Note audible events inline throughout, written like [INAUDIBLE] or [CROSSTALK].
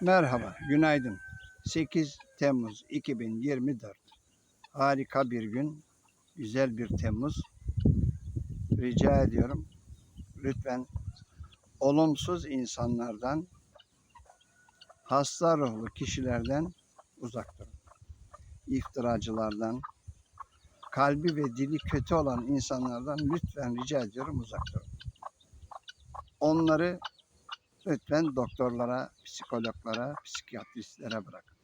Merhaba, günaydın. 8 Temmuz 2024. Harika bir gün, güzel bir Temmuz. Rica ediyorum, lütfen olumsuz insanlardan, hasta ruhlu kişilerden uzak durun. İftiracılardan, kalbi ve dili kötü olan insanlardan lütfen rica ediyorum uzak durun. Onları lütfen doktorlara, psikologlara, psikiyatristlere bırakın.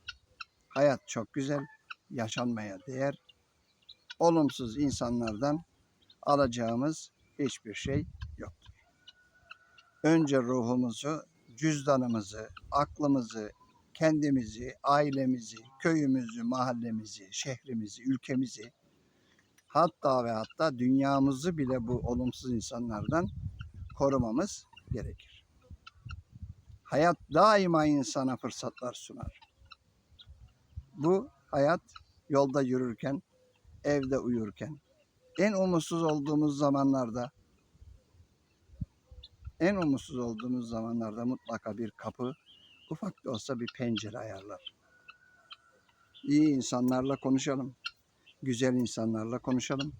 Hayat çok güzel, yaşanmaya değer. Olumsuz insanlardan alacağımız hiçbir şey yoktur. Önce ruhumuzu, cüzdanımızı, aklımızı, kendimizi, ailemizi, köyümüzü, mahallemizi, şehrimizi, ülkemizi, hatta ve hatta dünyamızı bile bu olumsuz insanlardan korumamız gerekir. Hayat daima insana fırsatlar sunar. Bu hayat yolda yürürken, evde uyurken, en umutsuz olduğumuz zamanlarda, en umutsuz olduğumuz zamanlarda mutlaka bir kapı, ufak da olsa bir pencere ayarlar. İyi insanlarla konuşalım, güzel insanlarla konuşalım.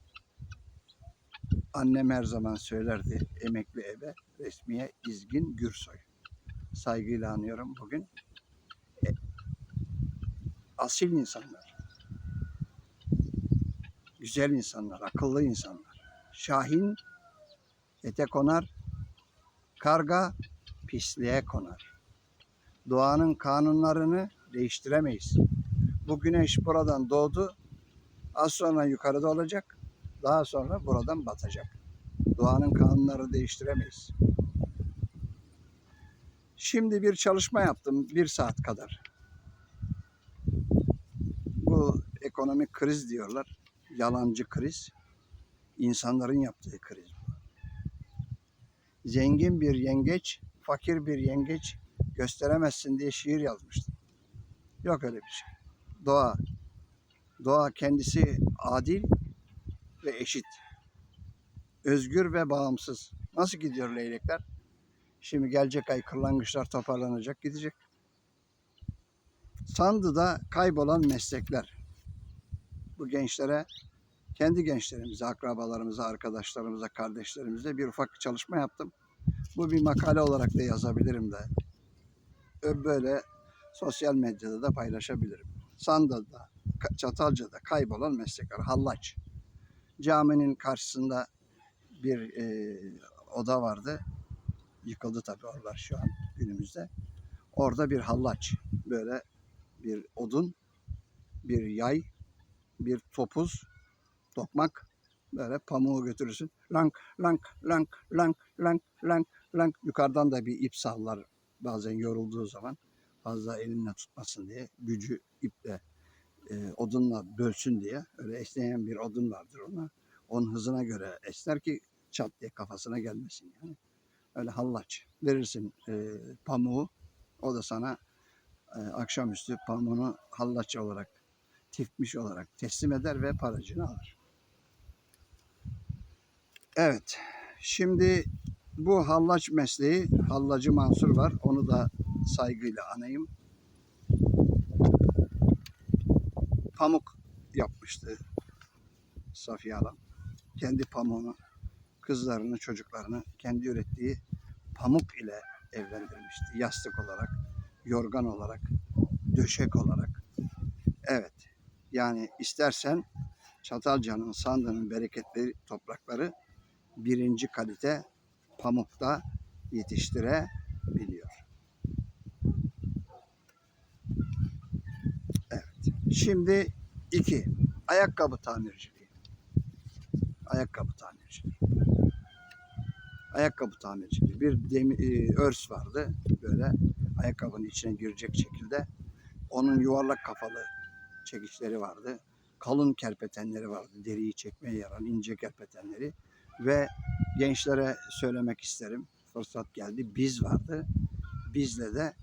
Annem her zaman söylerdi emekli eve resmiye İzgin Gürsoy saygıyla anıyorum bugün. E, asil insanlar. Güzel insanlar, akıllı insanlar. Şahin ete konar, karga pisliğe konar. Doğanın kanunlarını değiştiremeyiz. Bu güneş buradan doğdu, az sonra yukarıda olacak, daha sonra buradan batacak. Doğanın kanunlarını değiştiremeyiz. Şimdi bir çalışma yaptım bir saat kadar. Bu ekonomik kriz diyorlar. Yalancı kriz. İnsanların yaptığı kriz. Zengin bir yengeç, fakir bir yengeç gösteremezsin diye şiir yazmıştım. Yok öyle bir şey. Doğa. Doğa kendisi adil ve eşit. Özgür ve bağımsız. Nasıl gidiyor leylekler? Şimdi gelecek ay kırlangıçlar toparlanacak gidecek. Sandı'da kaybolan meslekler. Bu gençlere, kendi gençlerimize, akrabalarımıza, arkadaşlarımıza, kardeşlerimize bir ufak çalışma yaptım. Bu bir makale olarak da yazabilirim de. Böyle sosyal medyada da paylaşabilirim. Sandı'da, Çatalca'da kaybolan meslekler. Hallaç. Caminin karşısında bir e, oda vardı yıkıldı tabii oralar şu an günümüzde. Orada bir hallaç, böyle bir odun, bir yay, bir topuz, tokmak, böyle pamuğu götürürsün. Lank, lank, lank, lank, lank, lank, lank. Yukarıdan da bir ip sallar bazen yorulduğu zaman. Fazla elinle tutmasın diye. Gücü iple, e, odunla bölsün diye. Öyle esneyen bir odun vardır ona. Onun hızına göre esner ki çat diye kafasına gelmesin yani öyle hallaç verirsin e, pamuğu. O da sana e, akşamüstü pamuğunu hallaç olarak tifmiş olarak teslim eder ve paracını alır. Evet. Şimdi bu hallaç mesleği Hallacı Mansur var. Onu da saygıyla anayım. Pamuk yapmıştı Safiye Hanım. Kendi pamuğunu kızlarını, çocuklarını kendi ürettiği pamuk ile evlendirmişti. Yastık olarak, yorgan olarak, döşek olarak. Evet, yani istersen Çatalca'nın sandığının bereketli toprakları birinci kalite pamukta yetiştirebiliyor. Evet. Şimdi iki. Ayakkabı tamirciliği. Ayakkabı tamirciliği ayakkabı tamirciliği. Bir demi, e, örs vardı böyle ayakkabının içine girecek şekilde. Onun yuvarlak kafalı çekiçleri vardı. Kalın kerpetenleri vardı. Deriyi çekmeye yaran ince kerpetenleri. Ve gençlere söylemek isterim. Fırsat geldi. Biz vardı. Bizle de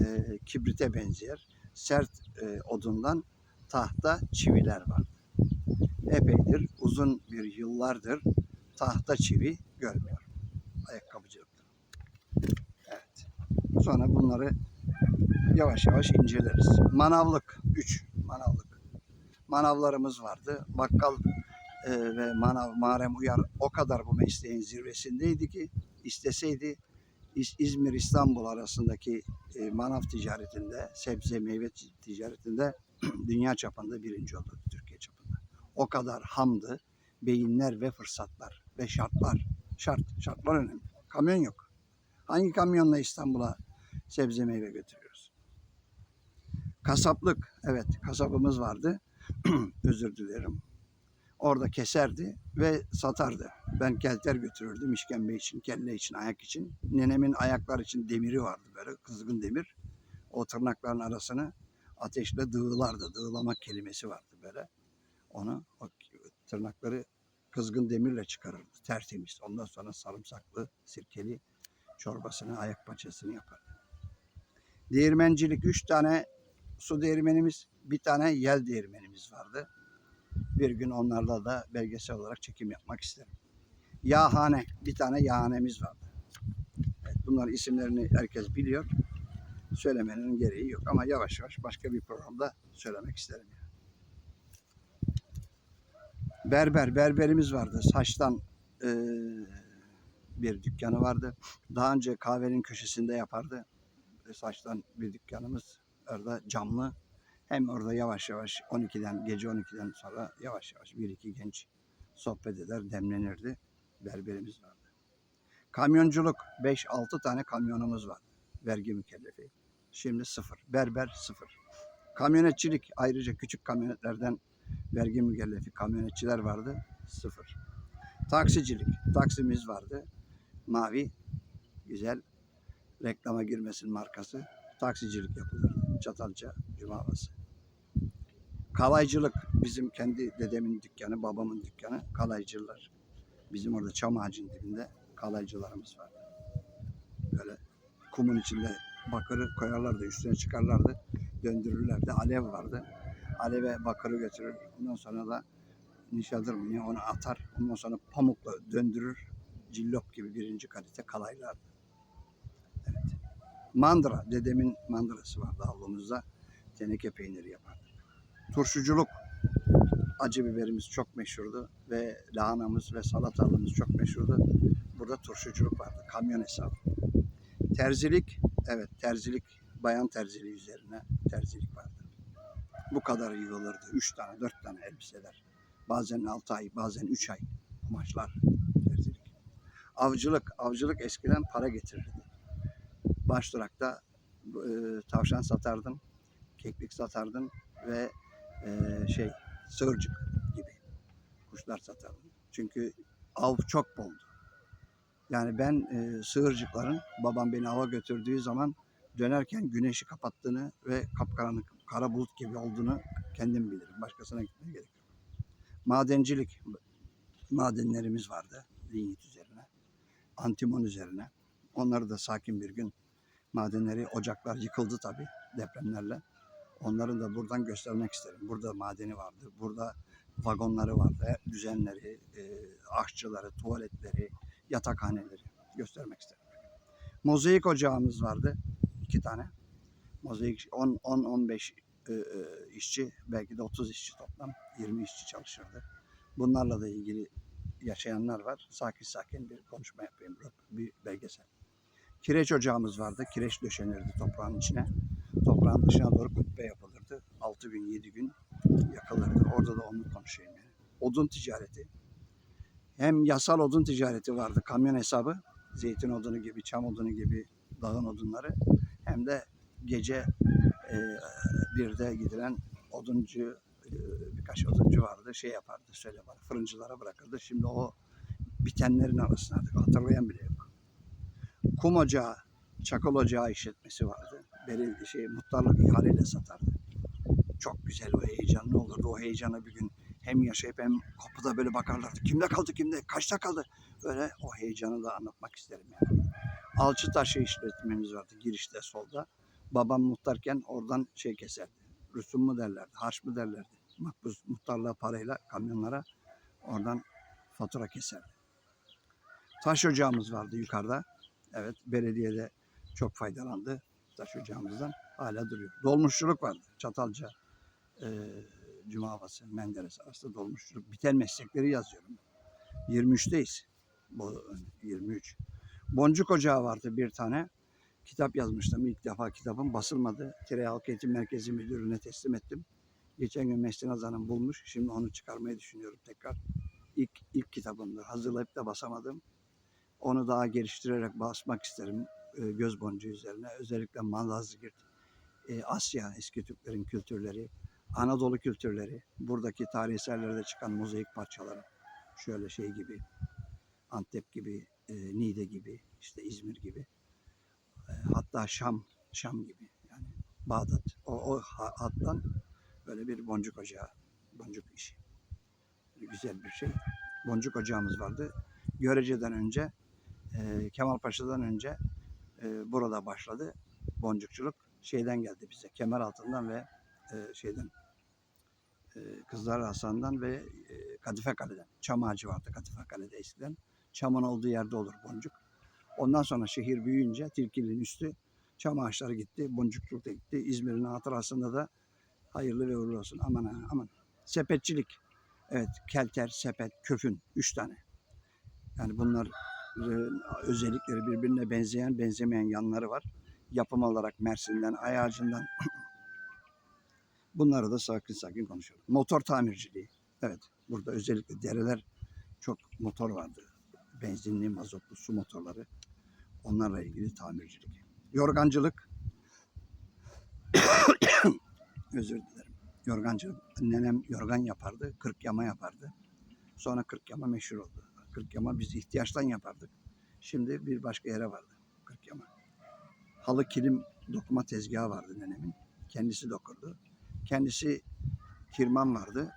e, kibrite benzeyer. Sert e, odundan tahta çiviler vardı. Epeydir, uzun bir yıllardır tahta çivi görmüyor ayakkabıcılıkta. Evet. Sonra bunları yavaş yavaş inceleriz. Manavlık 3 manavlık. Manavlarımız vardı. Bakkal e, ve manav Marem Uyar o kadar bu mesleğin zirvesindeydi ki isteseydi İz- İzmir İstanbul arasındaki e, manav ticaretinde, sebze meyve ticaretinde [CLEARS THROAT] dünya çapında birinci oldu Türkiye çapında. O kadar hamdı, beyinler ve fırsatlar ve şartlar. Şart, şartlar önemli. Kamyon yok. Hangi kamyonla İstanbul'a sebze meyve götürüyoruz? Kasaplık, evet kasabımız vardı. [CLEARS THROAT] Özür dilerim. Orada keserdi ve satardı. Ben kelter götürürdüm işkembe için, kelle için, ayak için. Nenemin ayaklar için demiri vardı böyle kızgın demir. O tırnakların arasını ateşle dığılardı. Dığılamak kelimesi vardı böyle. Onu o tırnakları kızgın demirle çıkarırdı. Tertemiz. Ondan sonra sarımsaklı, sirkeli çorbasını, ayak paçasını yapardı. Değirmencilik üç tane su değirmenimiz, bir tane yel değirmenimiz vardı. Bir gün onlarla da belgesel olarak çekim yapmak isterim. Yağhane, bir tane yağhanemiz vardı. Evet, bunların isimlerini herkes biliyor. Söylemenin gereği yok ama yavaş yavaş başka bir programda söylemek isterim. Berber, berberimiz vardı. Saçtan eee, bir dükkanı vardı. Daha önce kahvenin köşesinde yapardı. E, Saçtan bir dükkanımız orada camlı. Hem orada yavaş yavaş 12'den gece 12'den sonra yavaş yavaş bir iki genç sohbet eder, demlenirdi. Berberimiz vardı. Kamyonculuk 5-6 tane kamyonumuz var. Vergi mükellefi. Şimdi sıfır. Berber sıfır. Kamyonetçilik ayrıca küçük kamyonetlerden vergi mükellefi kamyonetçiler vardı. Sıfır. Taksicilik. Taksimiz vardı. Mavi. Güzel. Reklama girmesin markası. Taksicilik yapılırdı. Çatalca Cuma Havası. Kalaycılık bizim kendi dedemin dükkanı, babamın dükkanı. Kalaycılar. Bizim orada çam ağacının dibinde kalaycılarımız vardı. Böyle kumun içinde bakırı koyarlardı, üstüne çıkarlardı, döndürürlerdi. Alev vardı. Aleve bakırı götürür. Ondan sonra da nişadır mı ne onu atar. Ondan sonra pamukla döndürür. Cillop gibi birinci kalite kalaylardı. Evet. Mandıra, dedemin mandırası vardı avlumuzda. Teneke peyniri yapardık. Turşuculuk, acı biberimiz çok meşhurdu ve lahanamız ve salatalığımız çok meşhurdu. Burada turşuculuk vardı, kamyon hesabı. Terzilik, evet terzilik, bayan terziliği üzerine terzilik vardı. Bu kadar yığılırdı. Üç tane, dört tane elbiseler. Bazen altı ay, bazen üç ay kumaşlar, terzilik. Avcılık, avcılık eskiden para getirirdi. Baş durakta e, tavşan satardın, keklik satardın ve e, şey sığırcık gibi kuşlar satardım. Çünkü av çok boldu. Yani ben e, sığırcıkların babam beni ava götürdüğü zaman dönerken güneşi kapattığını ve kapkaranlık kara bulut gibi olduğunu kendim bilirim. Başkasına gitmeye gerek yok. Madencilik madenlerimiz vardı linyit üzerine. Antimon üzerine. Onları da sakin bir gün madenleri, ocaklar yıkıldı tabii depremlerle. Onların da buradan göstermek isterim. Burada madeni vardı. Burada vagonları vardı. Düzenleri, e, aşçıları, tuvaletleri, yatakhaneleri göstermek isterim. Mozaik ocağımız vardı. İki tane. Mozaik 10-15 e, e, işçi, belki de 30 işçi toplam. 20 işçi çalışırdı. Bunlarla da ilgili yaşayanlar var. Sakin sakin bir konuşma yapayım. Bir belgesel. Kireç ocağımız vardı. Kireç döşenirdi toprağın içine toprağın dışına doğru kubbe yapılırdı. 6 gün 7 gün yakılırdı. Orada da onu konuşayım yani. Odun ticareti. Hem yasal odun ticareti vardı. Kamyon hesabı. Zeytin odunu gibi, çam odunu gibi dağın odunları. Hem de gece e, bir de gidilen oduncu e, birkaç oduncu vardı. Şey yapardı söyle bana fırıncılara bırakırdı. Şimdi o bitenlerin arasında artık hatırlayan bile yok. Kum ocağı, çakıl ocağı işletmesi vardı belediye şey muhtarlık ihaleyle satardı. Çok güzel o heyecanlı olurdu. O heyecanı bir gün hem yaşayıp hem kapıda böyle bakarlardı. Kimde kaldı kimde? Kaçta kaldı? Böyle o heyecanı da anlatmak isterim yani. Alçı taşı işletmemiz vardı girişte solda. Babam muhtarken oradan şey keserdi. Rüsum mu derlerdi, harç mı derlerdi. Makbuz muhtarlığa parayla kamyonlara oradan fatura keserdi. Taş ocağımız vardı yukarıda. Evet belediyede çok faydalandı Beşiktaş ocağımızdan hala duruyor. Dolmuşçuluk vardı. Çatalca, e, Cuma Havası, Menderes arasında dolmuşçuluk. Biten meslekleri yazıyorum. 23'teyiz. Bu 23. Boncuk Ocağı vardı bir tane. Kitap yazmıştım. İlk defa kitabım basılmadı. Tire Halk Eğitim Merkezi Müdürlüğü'ne teslim ettim. Geçen gün Mestin Hazan'ın bulmuş. Şimdi onu çıkarmayı düşünüyorum tekrar. İlk, ilk kitabımdır. Hazırlayıp da basamadım. Onu daha geliştirerek basmak isterim. e, göz boncuğu üzerine. Özellikle Malazgirt, e, Asya eski Türklerin kültürleri, Anadolu kültürleri, buradaki tarih eserlerde çıkan mozaik parçaları. Şöyle şey gibi, Antep gibi, e, Niğde gibi, işte İzmir gibi. E, hatta Şam, Şam gibi yani Bağdat. O, o ha- hattan böyle bir boncuk ocağı, boncuk işi. Güzel bir şey. Boncuk ocağımız vardı. Görece'den önce, e, Kemalpaşa'dan önce e, burada başladı boncukçuluk. Şeyden geldi bize, kemer altından ve e, şeyden Kızlar Hasan'dan ve Kadife Kale'den. Çam ağacı vardı Kadife Kale'de eskiden. Çamın olduğu yerde olur boncuk. Ondan sonra şehir büyüyünce Tilkili'nin üstü çam ağaçları gitti, boncukçuluk da gitti. İzmir'in hatırasında da hayırlı ve uğurlu olsun. Aman aman. Sepetçilik. Evet, kelter, sepet, köfün. Üç tane. Yani bunlar e, özellikleri birbirine benzeyen, benzemeyen yanları var. Yapım olarak Mersin'den, Ayağacı'ndan [CLEARS THROAT] bunları da sakin sakin konuşuyorum. Motor tamirciliği. Evet, burada özellikle dereler çok motor vardı. Benzinli, mazotlu su motorları. Onlarla ilgili tamircilik. Yorgancılık. [COUGHS] Özür dilerim. Yorgancılık. Nenem yorgan yapardı, kırk yama yapardı. Sonra kırk yama meşhur oldu. Kırk yama biz ihtiyaçtan yapardık. Şimdi bir başka yere vardı kırk yama. Halı kilim dokuma tezgahı vardı nenemin. Kendisi dokurdu. Kendisi kirman vardı.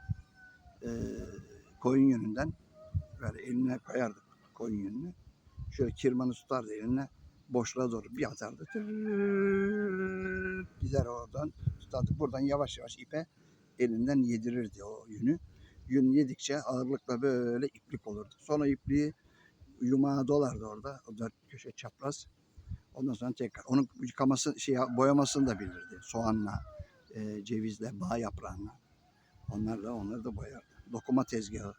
Ee, koyun yönünden böyle eline koyardık koyun yönünü. Şöyle kirmanı tutardı eline boşluğa doğru bir atardı. Tırrrr Gider oradan tutardı. Buradan yavaş yavaş ipe elinden yedirirdi o yünü. Yün yedikçe ağırlıkla böyle iplik olurdu. Sonra ipliği yumağa dolardı orada. O dört köşe çapraz. Ondan sonra tekrar onun yıkaması, şey, boyamasını da bilirdi. Soğanla, e, cevizle, bağ yaprağına. Onlarla onları da boyardı. Dokuma tezgahı.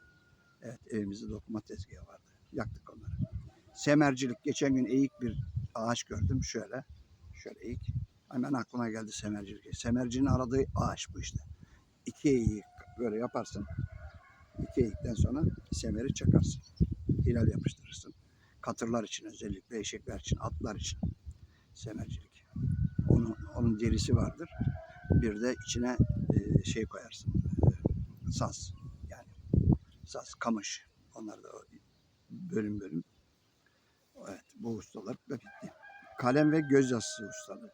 Evet evimizde dokuma tezgahı vardı. Yaktık onları. Semercilik. Geçen gün eğik bir ağaç gördüm. Şöyle. Şöyle eğik. Hemen aklıma geldi semercilik. Semercinin aradığı ağaç bu işte. İki eğik böyle yaparsın. İki eğikten sonra semeri çakarsın. Hilal yapıştırırsın. Katırlar için özellikle eşekler için, atlar için semercilik. Onun, onun derisi vardır. Bir de içine e, şey koyarsın. e, saz. Yani saz, kamış. Onlar da bölüm bölüm. Evet bu ustalık da bitti. Kalem ve göz yazısı ustalığı.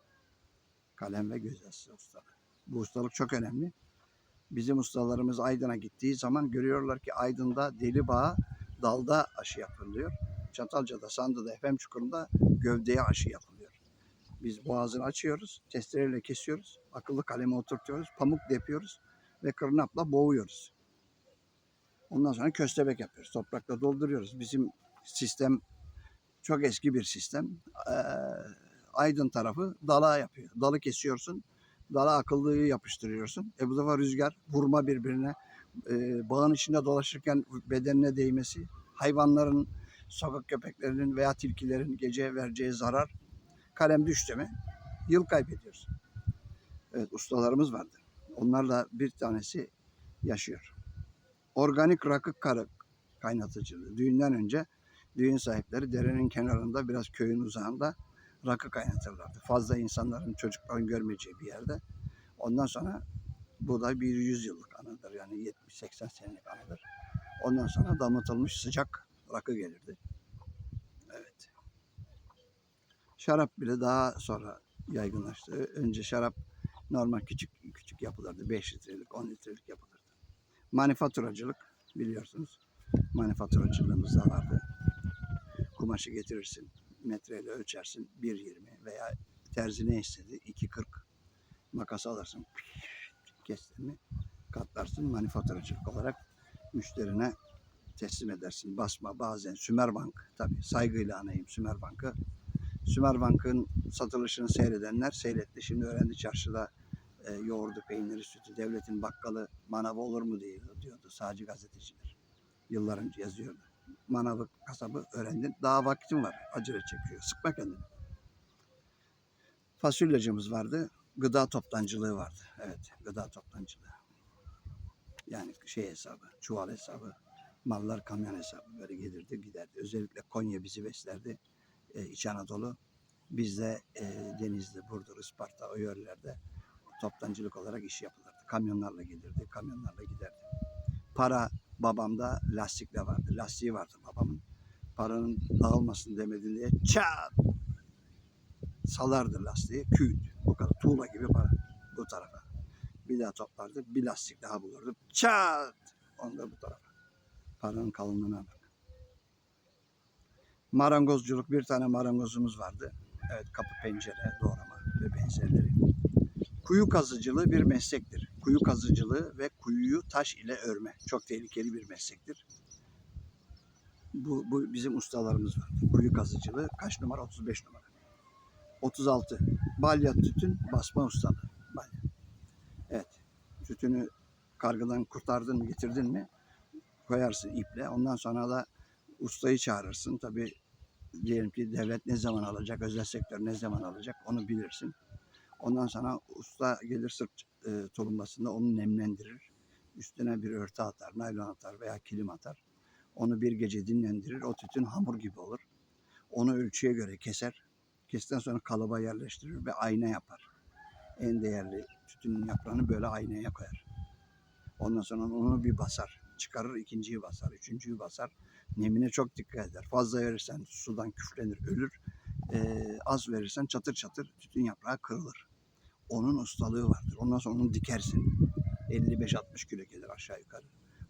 Kalem ve göz yazısı ustalığı. Bu ustalık çok önemli. Bizim ustalarımız Aydın'a gittiği zaman görüyorlar ki Aydın'da deli bağa dalda aşı yapılıyor. Çatalca'da, Sandı'da, Efem Çukuru'nda gövdeye aşı yapılıyor. Biz boğazını açıyoruz, testereyle kesiyoruz, akıllı kaleme oturtuyoruz, pamuk depiyoruz ve kırnapla boğuyoruz. Ondan sonra köstebek yapıyoruz, toprakla dolduruyoruz. Bizim sistem çok eski bir sistem. Ee, Aydın tarafı dala yapıyor. Dalı kesiyorsun, dala akıllıyı yapıştırıyorsun. E bu defa rüzgar, vurma birbirine, e, bağın içinde dolaşırken bedenine değmesi, hayvanların, sokak köpeklerinin veya tilkilerin gece vereceği zarar, kalem düştü mü yıl kaybediyorsun. Evet ustalarımız vardı. Onlarla bir tanesi yaşıyor. Organik rakı karı kaynatıcılığı. Düğünden önce düğün sahipleri derenin kenarında biraz köyün uzağında rakı kaynatırlardı. Fazla insanların çocukların görmeyeceği bir yerde. Ondan sonra bu da bir yüzyıllık anıdır yani 70-80 senelik anıdır. Ondan sonra damıtılmış sıcak rakı gelirdi. Evet. Şarap bile daha sonra yaygınlaştı. Önce şarap normal küçük küçük yapılırdı. 5 litrelik, 10 litrelik yapılırdı. Manifaturacılık biliyorsunuz. Manifaturacılığımız da vardı. Kumaşı getirirsin, metreyle ölçersin 1.20 veya terzi ne istedi 2.40 makas alırsın kestin mi katlarsın manifaturacılık olarak müşterine teslim edersin. Basma bazen Sümerbank tabi saygıyla anayım Sümerbank'ı. Sümerbank'ın satılışını seyredenler seyretti. Şimdi öğrendi çarşıda e, yoğurdu, peyniri, sütü, devletin bakkalı manavı olur mu diye diyordu sadece gazeteciler. Yıllar önce yazıyordu. Manavı, kasabı öğrendin. Daha vaktin var. Acele çekiyor. Sıkma kendini. Fasulyecimiz vardı. Gıda toptancılığı vardı. Evet, gıda toptancılığı. Yani şey hesabı, çuval hesabı, mallar kamyon hesabı böyle gelirdi giderdi. Özellikle Konya bizi beslerdi. Ee, İç Anadolu. Biz de e, Denizli, Burdur, Isparta o yörelerde toptancılık olarak iş yapılırdı. Kamyonlarla gelirdi, kamyonlarla giderdi. Para babamda lastikle vardı. Lastiği vardı babamın. Paranın dağılmasın demedi diye çat salardı lastiği. Küt. Bu kadar. Tuğla gibi para. Bu tarafa. Bir daha toplardı. Bir lastik daha bulurdu. Çat. Onu da bu tarafa. Paranın kalınlığına bak. Marangozculuk bir tane marangozumuz vardı. Evet kapı pencere doğrama ve benzerleri. Kuyu kazıcılığı bir meslektir. Kuyu kazıcılığı ve kuyuyu taş ile örme. Çok tehlikeli bir meslektir. Bu, bu bizim ustalarımız var. Kuyu kazıcılığı kaç numara? 35 numara. 36. Balya tütün basma ustalığı. Balya. Evet. Tütünü kargıdan kurtardın mı getirdin mi koyarsın iple. Ondan sonra da ustayı çağırırsın. Tabii diyelim ki devlet ne zaman alacak, özel sektör ne zaman alacak onu bilirsin. Ondan sonra usta gelir sırt e, tulumbasında onu nemlendirir. Üstüne bir örtü atar, naylon atar veya kilim atar. Onu bir gece dinlendirir. O tütün hamur gibi olur. Onu ölçüye göre keser. Kestikten sonra kalıba yerleştirir ve ayna yapar. En değerli tütünün yaprağını böyle aynaya koyar. Ondan sonra onu bir basar. Çıkarır ikinciyi basar, üçüncüyü basar. Nemine çok dikkat eder. Fazla verirsen sudan küflenir, ölür. Ee, az verirsen çatır çatır tütün yaprağı kırılır. Onun ustalığı vardır. Ondan sonra onu dikersin. 55-60 kilo gelir aşağı yukarı.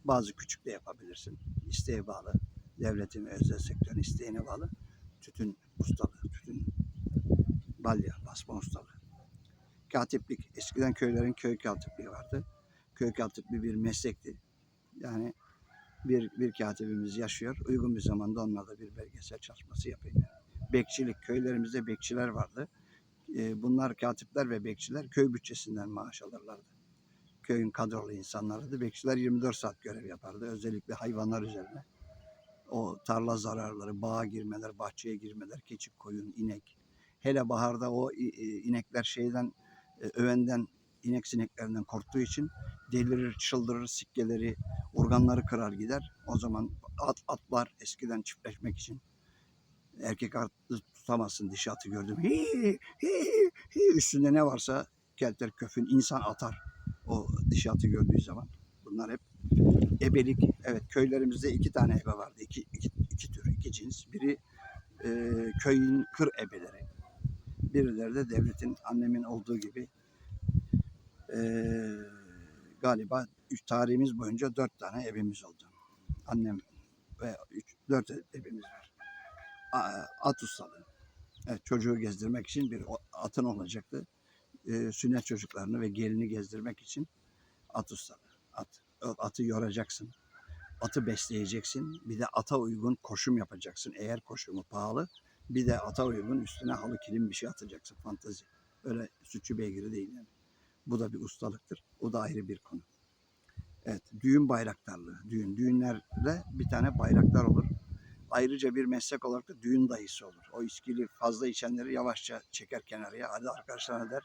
Bazı küçük de yapabilirsin. İsteğe bağlı. Devletin özel sektörün isteğine bağlı. Tütün ustalığı, tütün balya, basma ustalığı. Katiplik. Eskiden köylerin köy katipliği vardı. Köy katipliği bir meslekti. Yani bir, bir katibimiz yaşıyor. Uygun bir zamanda onunla da bir belgesel çalışması yapayım. Bekçilik. Köylerimizde bekçiler vardı. Ee, bunlar katipler ve bekçiler köy bütçesinden maaş alırlardı. Köyün kadrolu insanlarıydı. Bekçiler 24 saat görev yapardı. Özellikle hayvanlar üzerine. O tarla zararları, bağa girmeler, bahçeye girmeler, keçi, koyun, inek. Hele baharda o inekler şeyden, e, övenden, inek sineklerinden korktuğu için delirir, çıldırır, sikkeleri, organları kırar gider. O zaman at, atlar eskiden çiftleşmek için erkek atı tutamazsın dişi atı gördüm. Hi, hi, hi. Üstünde ne varsa kelter köfün insan atar o dişi atı gördüğü zaman. Bunlar hep ebelik. Evet köylerimizde iki tane ebe vardı. İki, iki, iki tür, iki cins. Biri e, köyün kır ebeleri. Birileri de devletin annemin olduğu gibi e, galiba tarihimiz boyunca dört tane ebemiz oldu. Annem ve üç, dört ebemiz var. At ustalığı. Evet, çocuğu gezdirmek için bir atın olacaktı. E, sünnet çocuklarını ve gelini gezdirmek için at ustalığı. At. Atı yoracaksın. Atı besleyeceksin. Bir de ata uygun koşum yapacaksın. Eğer koşumu pahalı. Bir de ata uygun üstüne halı kilim bir şey atacaksın. Fantazi. Öyle sütçü beygiri değil yani. Bu da bir ustalıktır. O da ayrı bir konu. Evet, düğün bayraktarlığı. Düğün. Düğünlerde bir tane bayraktar olur. Ayrıca bir meslek olarak da düğün dayısı olur. O içkili fazla içenleri yavaşça çeker kenarıya. Hadi arkadaşlar ne der?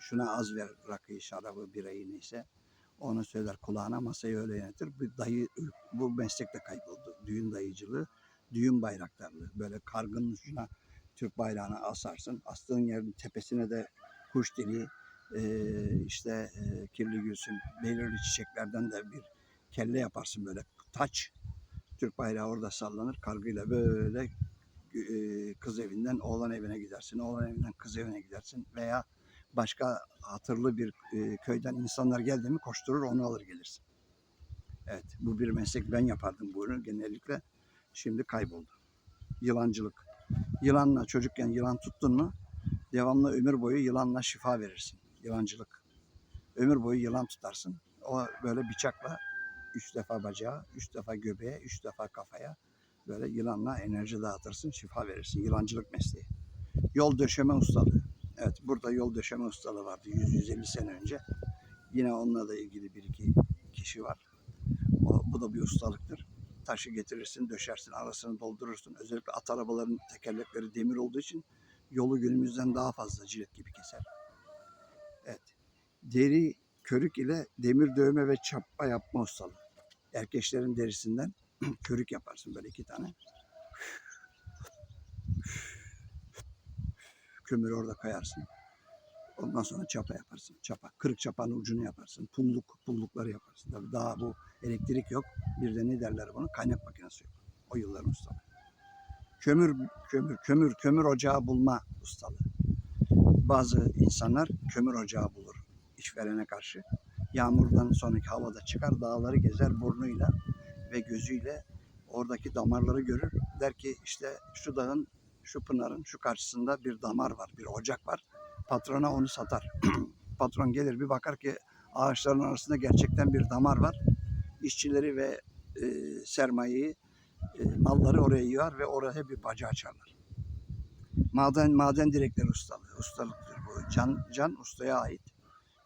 Şuna az ver rakıyı, şarabı, birayı neyse. Onu söyler kulağına masayı öyle yönetir. Bu dayı bu meslek de kayboldu. Düğün dayıcılığı, düğün bayraktarlığı. Böyle kargının ucuna Türk bayrağını asarsın. Astığın yerin tepesine de kuş dili, eee, işte eee, kirli gülsün, belirli çiçeklerden de bir kelle yaparsın böyle taç. Türk bayrağı orada sallanır. Kargıyla böyle eee, kız evinden oğlan evine gidersin. Oğlan evinden kız evine gidersin. Veya başka hatırlı bir eee, köyden insanlar geldi mi koşturur onu alır gelirsin. Evet bu bir meslek ben yapardım bunu genellikle. Şimdi kayboldu. Yılancılık. Yılanla çocukken yılan tuttun mu devamlı ömür boyu yılanla şifa verirsin. Yılancılık. Ömür boyu yılan tutarsın. O böyle bıçakla üç defa bacağa, üç defa göbeğe, üç defa kafaya böyle yılanla enerji dağıtırsın, şifa verirsin. Yılancılık mesleği. Yol döşeme ustalığı. Evet burada yol döşeme ustalığı vardı 100-150 sene önce. Yine onunla da ilgili bir iki kişi var. O, bu da bir ustalıktır. Taşı getirirsin, döşersin, arasını doldurursun. Özellikle at arabaların tekerlekleri demir olduğu için yolu günümüzden daha fazla cilet gibi keser. Evet. Deri körük ile demir dövme ve çapma yapma ustalığı. Erkeşlerin derisinden [CLEARS THROAT] körük yaparsın böyle iki tane. Kömürü orada kayarsın. Ondan sonra çapa yaparsın. Çapa. Kırık çapanın ucunu yaparsın. Pulluk, pullukları yaparsın. Tabii daha bu elektrik yok. Bir de ne derler bunu? Kaynak makinesi yok. O yılların ustalığı. Kömür, kömür, kömür, kömür ocağı bulma ustalığı. Bazı insanlar kömür ocağı bulur işverene karşı. Yağmurdan sonraki havada çıkar, dağları gezer burnuyla ve gözüyle oradaki damarları görür. Der ki işte şu dağın, şu pınarın şu karşısında bir damar var, bir ocak var. Patrona onu satar. [CLEARS THROAT] Patron gelir bir bakar ki ağaçların arasında gerçekten bir damar var. İşçileri ve e, sermayeyi, e, malları oraya yığar ve oraya bir baca açarlar. Maden maden direkleri ustalığı, ustalıktır bu. Can, can ustaya ait.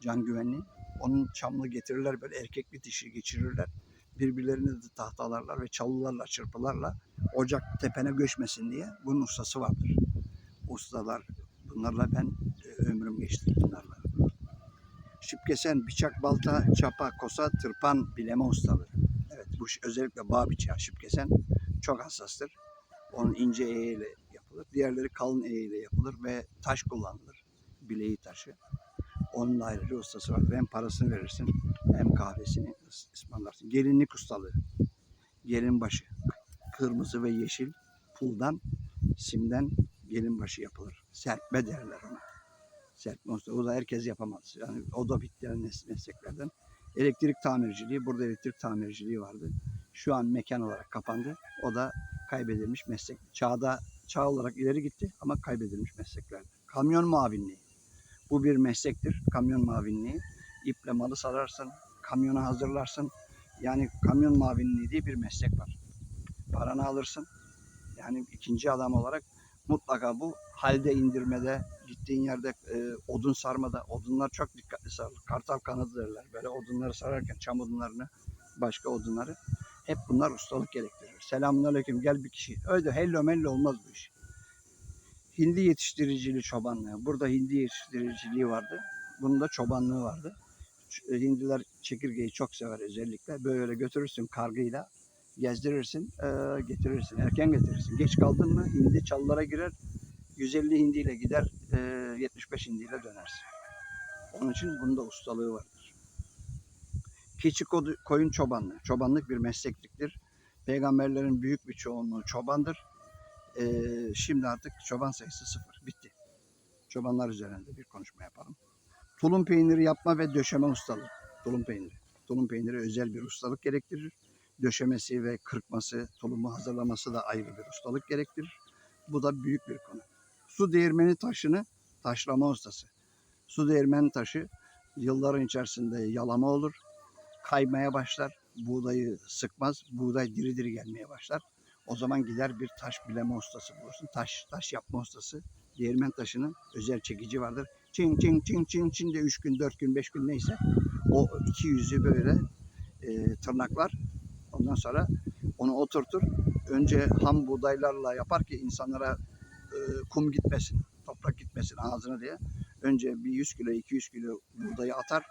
Can güvenliği. Onun çamlı getirirler böyle erkekli dişi geçirirler. Birbirlerini de tahtalarlar ve çalılarla çırpılarla ocak tepene göçmesin diye bunun ustası vardır. Ustalar bunlarla ben e, ömrüm geçti bunlarla. Şipkesen, bıçak, balta, çapa, kosa, tırpan, bileme ustalığı. Evet bu özellikle bağ bıçağı şipkesen çok hassastır. Onun ince eğiyle yapılır. Diğerleri kalın eğiyle yapılır ve taş kullanılır. Bileği taşı. Onun da ayrı bir ustası vardır. Hem parasını verirsin hem kahvesini ıs- ısmarlarsın. Gelinlik ustalığı. Gelin başı. Kırmızı ve yeşil puldan, simden gelin başı yapılır. Serpme derler ona. Serpme usta. O da herkes yapamaz. Yani o da bittiren mes- mesleklerden. Elektrik tamirciliği. Burada elektrik tamirciliği vardı. Şu an mekan olarak kapandı. O da kaybedilmiş meslek. Çağda çağ olarak ileri gitti ama kaybedilmiş mesleklerdi. Kamyon muavinliği. Bu bir meslektir. Kamyon muavinliği. İple malı sararsın, kamyona hazırlarsın. Yani kamyon muavinliği diye bir meslek var. Paranı alırsın. Yani ikinci adam olarak mutlaka bu halde indirmede, gittiğin yerde e, odun sarmada, odunlar çok dikkatli sarılır. Kartal kanadı derler. Böyle odunları sararken çam odunlarını, başka odunları. Hep bunlar ustalık gerektirir. Selamünaleyküm gel bir kişi. Öyle hello mello olmaz bu iş. Hindi yetiştiriciliği çobanlığı. Burada hindi yetiştiriciliği vardı. Bunun da çobanlığı vardı. E, Hindiler çekirgeyi çok sever özellikle. Böyle götürürsün kargıyla gezdirirsin, eee, getirirsin. Erken getirirsin. Geç kaldın mı hindi çalılara girer. 150 hindiyle gider, eee, 75 hindiyle dönersin. Onun için bunda ustalığı vardır. Keçi koyun çobanlığı. Çobanlık bir meslekliktir. Peygamberlerin büyük bir çoğunluğu çobandır. Eee, şimdi artık çoban sayısı sıfır. Bitti. Çobanlar üzerinde bir konuşma yapalım. Tulum peyniri yapma ve döşeme ustalığı. Tulum peyniri. Tulum peyniri özel bir ustalık gerektirir. Döşemesi ve kırpması, tulumu hazırlaması da ayrı bir ustalık gerektirir. Bu da büyük bir konu. Su değirmeni taşını taşlama ustası. Su değirmeni taşı yılların içerisinde yalama olur. Kaymaya başlar. Buğdayı sıkmaz. Buğday diri diri gelmeye başlar. O zaman gider bir taş bileme ustası bulursun. Taş, taş yapma ustası. Değirmen taşının özel çekici vardır. Çin çin çin çin çin de 3 gün, 4 gün, 5 gün neyse o iki yüzü böyle e, tırnaklar. Ondan sonra onu oturtur. Önce ham buğdaylarla yapar ki insanlara e, kum gitmesin, toprak gitmesin ağzına diye. Önce bir 100 kilo, 200 kilo buğdayı atar.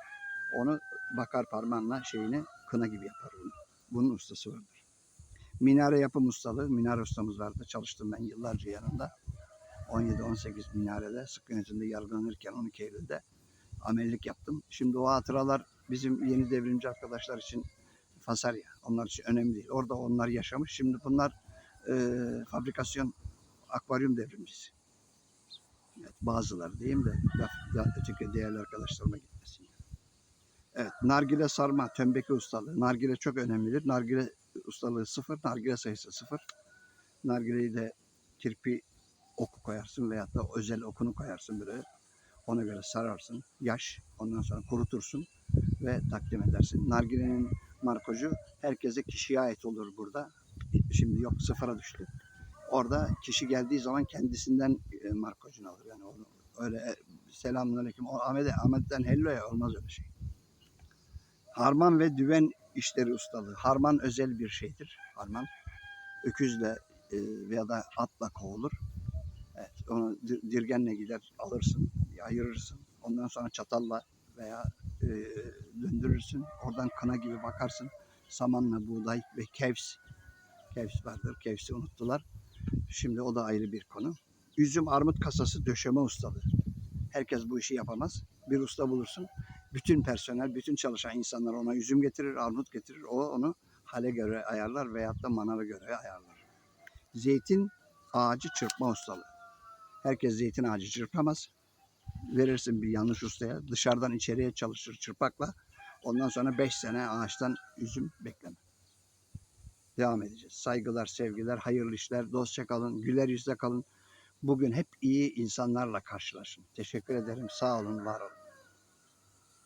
Onu bakar parmağınla şeyini kına gibi yapar bunu. Bunun ustası vardır. Minare yapım ustalığı, minare ustamız vardı. Çalıştım ben yıllarca yanında. 17-18 minarede sık yönetimde yargılanırken 12 Eylül'de amelilik yaptım. Şimdi o hatıralar bizim yeni devrimci arkadaşlar için Fasarya. Onlar için önemli değil. Orada onlar yaşamış. Şimdi bunlar e, fabrikasyon akvaryum devrimcisi. Evet, bazıları diyeyim de laf da öteki değerli arkadaşlarıma gitmesin. Evet, nargile sarma, tömbeki ustalığı. Nargile çok önemlidir. Nargile ustalığı sıfır, nargile sayısı sıfır. Nargileyi de kirpi oku koyarsın veyahut da özel okunu koyarsın böyle. Ona göre sararsın. Yaş, ondan sonra kurutursun ve takdim edersin. Nargilenin markocu herkese kişiye ait olur burada. Şimdi yok sıfıra düştü. Orada kişi geldiği zaman kendisinden e, markocunu alır. Yani onu öyle e, selamünaleyküm. O Ahmet'e Ahmet'ten hello ya olmaz öyle şey. Harman ve düven işleri ustalığı. Harman özel bir şeydir. Harman öküzle e, veya da atla kovulur. Evet, onu dir- dirgenle gider alırsın, ayırırsın. Ondan sonra çatalla veya e, döndürürsün. Oradan kına gibi bakarsın. Samanla buğday ve kevs. Kevs vardır. Kevsi unuttular. Şimdi o da ayrı bir konu. Üzüm armut kasası döşeme ustalığı. Herkes bu işi yapamaz. Bir usta bulursun. Bütün personel, bütün çalışan insanlar ona üzüm getirir, armut getirir. O onu hale göre ayarlar veyahut da manava göre ayarlar. Zeytin ağacı çırpma ustalığı. Herkes zeytin ağacı çırpamaz. Verirsin bir yanlış ustaya. Dışarıdan içeriye çalışır çırpakla. Ondan sonra 5 sene ağaçtan üzüm bekleme. Devam edeceğiz. Saygılar, sevgiler, hayırlı işler, dostça kalın, güler yüzle kalın. Bugün hep iyi insanlarla karşılaşın. Teşekkür ederim. Sağ olun, var olun.